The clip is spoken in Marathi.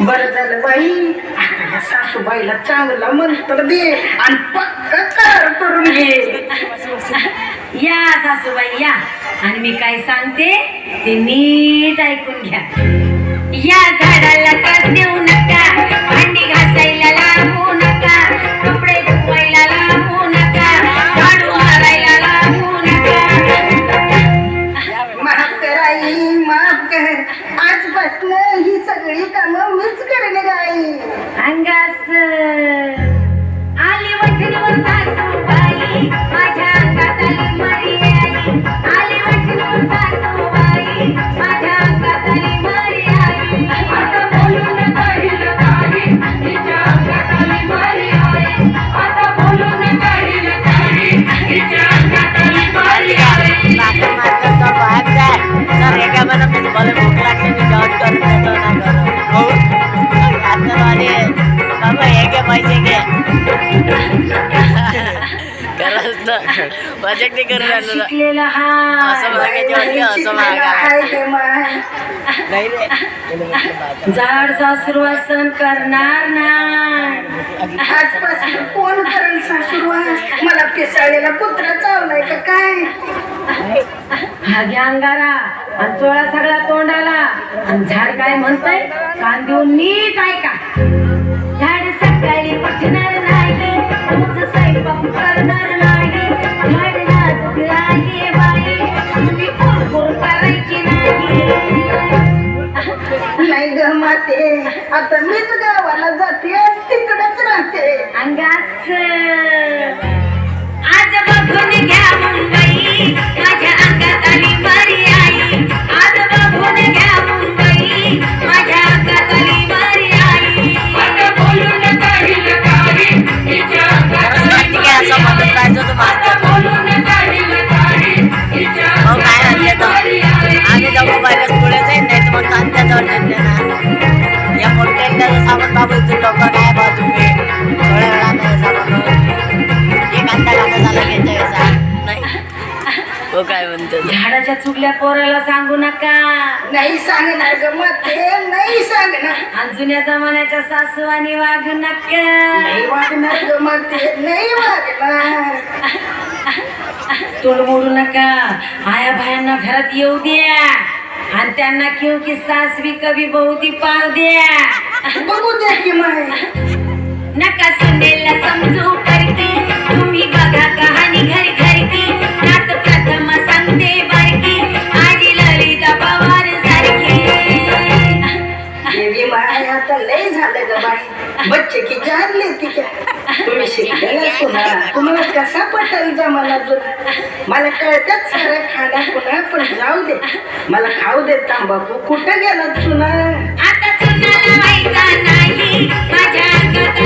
बर झालं बाई. सासूबाईला चांगला मंत्र दे आणि पक्क कर करून घे. या सासूबाई या. आणि मी काय सांगते ते नीट ऐकून घ्या. या झाडाला त्रास देऊ नका. आजपासून ही सगळी कामं मीच करणे गाई अंगास आली सासूबाई माझ्या अंगात आली मरी आई. आली सासूबाई माझ्या अंगात आली मरी आई. आता बोलून काढील काही तिच्या अंगात आली मरी आई. आता बोलून काढील काही तिच्या अंगात आली मरी आई. नाटक नाटक तर बाहेर जाय. तर एका मला मी तुम्हाला प्रोजेक्ट करून हा. असं मागायचे मागा. झाड सासुरवासन करणार नाही. आजपासून कोण करेल सासूरवास मला पिसाळलेला कुत्रा चावलाय का काय? हा घ्या अंगारा आणि चोळा सगळा तोंडाला. आणि झाड काय म्हणतंय? कान देऊन नीट ऐका. झाड सकाळी उठणार नाही ग माते आता मीच गावाला जाते तिकडच राहते. अंगास आज बघून घ्या झाडाच्या चुकल्या पोराला सांगू नका. नाही सांगणार ग माते नाही सांगणार. आणि जुन्या जमान्याच्या सासू आणि वागू नका. नाही वागणार ग माते नाही वागणार. तोंड मोडू नका. आया बायांना घरात येऊ द्या. आणि त्यांना क्यों की सास भी कभी बहुती पाव द्या. बघू दे की माय. नका सुनेला समजू. माय आता लय झालं ग बाई. बच्चे की जान लेती क्या तुम्ही शिकलेला सुना तुम्हाला कसा पटेल जमाना जुना मला कळतात साऱ्या खाण्या पुन्हा पण जाऊ दे. मला खाऊ दे तांबाखू. कुठं गेला सुना आता चुनाला व्हायचा नाही माझ्या